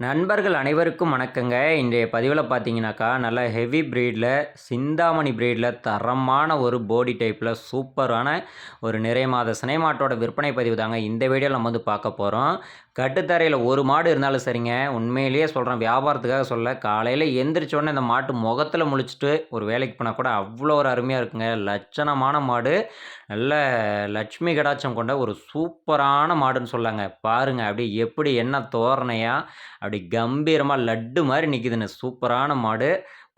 நண்பர்கள் அனைவருக்கும் வணக்கங்க. இன்றைய பதிவில் பார்த்தீங்கன்னாக்கா நல்ல ஹெவி ப்ரீடில் சிந்தாமணி ப்ரீடில் தரமான ஒரு போடி டைப்பில் சூப்பரான ஒரு நிறைய மாத சினை மாட்டோட விற்பனை பதிவு தாங்க இந்த வீடியோவில் நம்ம வந்து பார்க்க போகிறோம் கட்டுத்தரையில் ஒரு மாடு இருந்தாலும் சரிங்க. உண்மையிலேயே சொல்கிறேன் வியாபாரத்துக்காக சொல்ல காலையில் எந்திரிச்சோடனே இந்த மாட்டு முகத்தில் முழிச்சிட்டு ஒரு வேலைக்கு போனால் கூட அவ்வளோ ஒரு அருமையாக இருக்குங்க. லட்சணமான மாடு. நல்ல லட்சுமி கடாச்சம் கொண்ட ஒரு சூப்பரான மாடுன்னு சொல்லாங்க. பாருங்கள் அப்படி எப்படி என்ன தோரணையாக அப்படி கம்பீரமாக லட்டு மாதிரி நிற்கிதுன்னு சூப்பரான மாடு.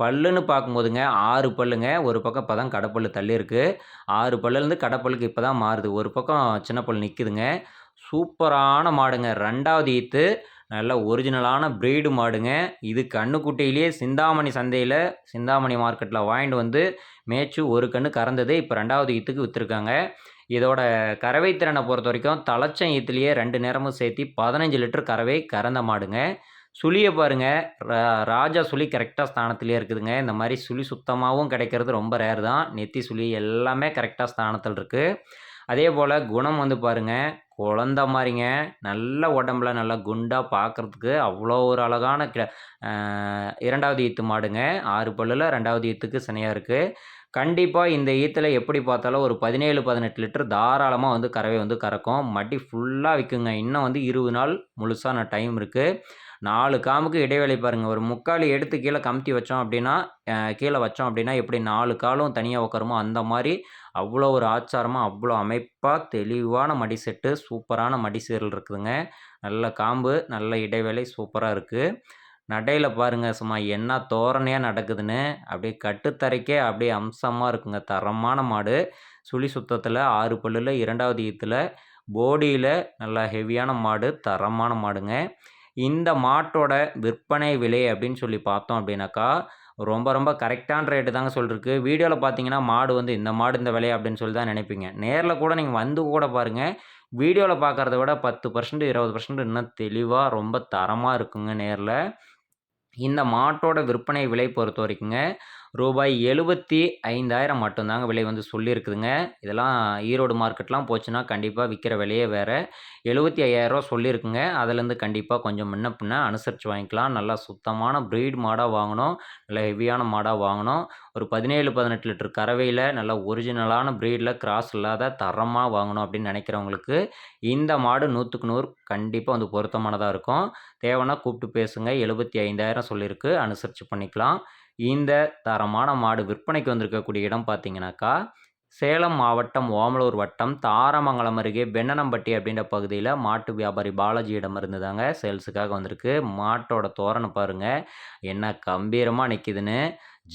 பல்லுன்னு பார்க்கும்போதுங்க ஆறு பல்லுங்க. ஒரு பக்கம் இப்போ தான் கடைப்பல்லு தள்ளி இருக்குது ஆறு பல்லுலேருந்து கடைப்பல்லுக்கு இப்போ தான் மாறுது. ஒரு பக்கம் சின்ன பல் நிற்குதுங்க சூப்பரான மாடுங்க. ரெண்டாவது ஈத்து நல்ல ஒரிஜினலான ப்ரீடு மாடுங்க. இது கண்ணுக்குட்டியிலேயே சிந்தாமணி சந்தையில் சிந்தாமணி மார்க்கெட்டில் வாங்கிட்டு வந்து மேய்ச்சி ஒரு கன்று கறந்தது இப்போ ரெண்டாவது ஈத்துக்கு விற்றுருக்காங்க இதோட கறவை திறனை பொறுத்த வரைக்கும் தலைச்சம் ஈத்துலேயே ரெண்டு நேரமும் சேர்த்து பதினஞ்சு லிட்டர் கறவை கறந்த மாடுங்க. சுழியை பாருங்கள் ரா ராஜா சுழி கரெக்டாக ஸ்தானத்துலேயே இருக்குதுங்க. இந்த மாதிரி சுழி சுத்தமாகவும் கிடைக்கிறது ரொம்ப ரேர் தான். நெத்தி சுழி எல்லாமே கரெக்டாக ஸ்தானத்தில் இருக்குது அதே போல் குணம் வந்து பாருங்கள் குழந்த மாதிரிங்க நல்ல உடம்புல நல்லா குண்டாக பார்க்குறதுக்கு அவ்வளோ ஒரு அழகான க இரண்டாவது ஈத்து மாடுங்க. ஆறு பல்லில் ரெண்டாவது ஈத்துக்கு சினையாக இருக்குது கண்டிப்பாக இந்த ஈத்தில் எப்படி பார்த்தாலும் ஒரு பதினேழு பதினெட்டு லிட்டர் தாராளமாக வந்து கறவை வந்து கறக்கும். மட்டி ஃபுல்லாக விற்குங்க இன்னும் வந்து இருபது நாள் முழுசான டைம் இருக்குது நாலு காமுக்கு இடைவெளி பாருங்கள் ஒரு முக்காலி எடுத்து கீழே கமுத்தி வச்சோம் அப்படின்னா கீழே வச்சோம் அப்படின்னா எப்படி நாலு காலும் தனியாக உட்காருமோ அந்த மாதிரி அவ்வளோ ஒரு ஆச்சாரமாக அவ்வளோ அமைப்பாக தெளிவான மடி செட்டு சூப்பரான மடி சீரல் இருக்குதுங்க. நல்ல காம்பு நல்ல இடைவேளை சூப்பராக இருக்குது நடையில் பாருங்கள் சும்மா என்ன தோரணையாக நடக்குதுன்னு. அப்படியே கட்டுத்தரைக்கே அப்படியே அம்சமாக இருக்குங்க. தரமான மாடு. சுழி சுத்தத்தில் ஆறு பல்லில் இரண்டாவது ஈத்தில் போடியில் நல்லா ஹெவியான மாடு தரமான மாடுங்க. இந்த மாட்டோட விற்பனை விலை அப்படின்னு சொல்லி பார்த்தோம் அப்படின்னாக்கா ரொம்ப ரொம்ப கரெக்டான ரேட்டு தாங்க சொல்லிருக்கு. வீடியோவில் பார்த்தீங்கன்னா மாடு வந்து இந்த மாடு இந்த விலை அப்படின்னு சொல்லி தான் நினைப்பீங்க. நேரில் கூட நீங்கள் வந்து கூட பாருங்கள் வீடியோவில் பார்க்குறத விட பத்து பர்சன்ட் இருபது பர்சன்ட் இன்னும் தெளிவாக ரொம்ப தரமாக இருக்குங்க நேரில். இந்த மாட்டோட விற்பனை விலை பொறுத்த வரைக்குங்க ரூபாய் எழுபத்தி ஐந்தாயிரம் மட்டும்தாங்க விலை வந்து சொல்லியிருக்குதுங்க. இதெல்லாம் ஈரோடு மார்க்கெட்லாம் போச்சுன்னா கண்டிப்பாக விற்கிற விலையே வேறு. எழுபத்தி ஐயாயிரரூவா சொல்லியிருக்குங்க. அதுலேருந்து கண்டிப்பாக கொஞ்சம் முன்ன பின்ன அனுசரித்து வாங்கிக்கலாம். நல்லா சுத்தமான ப்ரீட் மாடாக வாங்கணும். நல்ல ஹெவியான மாடாக வாங்கணும். ஒரு பதினேழு பதினெட்டு லிட்டர் கறவையில் நல்ல ஒரிஜினலான ப்ரீடில் கிராஸ் இல்லாத தரமாக வாங்கணும் அப்படின்னு நினைக்கிறவங்களுக்கு இந்த மாடு நூற்றுக்கு நூறு கண்டிப்பாக வந்து பொருத்தமானதாக இருக்கும். தேவைன்னா கூப்பிட்டு பேசுங்க. எழுபத்தி ஐந்தாயிரம் சொல்லியிருக்கு. அனுசரித்து பண்ணிக்கலாம். இந்த தரமான மாடு விற்பனைக்கு வந்திருக்கக்கூடிய இடம் பார்த்தீங்கன்னாக்கா சேலம் மாவட்டம் ஓமலூர் வட்டம் தாரமங்கலம் அருகே பெண்ணனம்பட்டி அப்படின்ற பகுதியில் மாட்டு வியாபாரி பாலாஜியிடம் இருந்து தாங்க சேல்ஸுக்காக வந்திருக்கு. மாட்டோட தோரணை பாருங்கள் என்ன கம்பீரமாக நிற்கிதுன்னு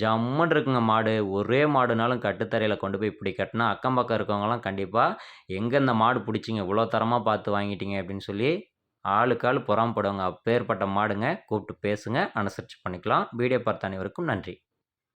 ஜம்முன்னு இருக்குங்க மாடு. ஒரே மாடுனாலும் கட்டுத்தரையில் கொண்டு போய் இப்படி கட்டினா அக்கம் பக்கம் இருக்கவங்களாம் கண்டிப்பாக எங்கே இந்த மாடு பிடிச்சிங்க? இவ்வளோ தரமாக பார்த்து வாங்கிட்டீங்க அப்படின்னு சொல்லி ஆளுக்கு ஆள் புறாமப்படுவாங்க. அப்பேற்பட்ட மாடுங்க கூப்பிட்டு பேசுங்க. அனுசரித்து பண்ணிக்கலாம். வீடியோ பார்த்த அனைவருக்கும் நன்றி.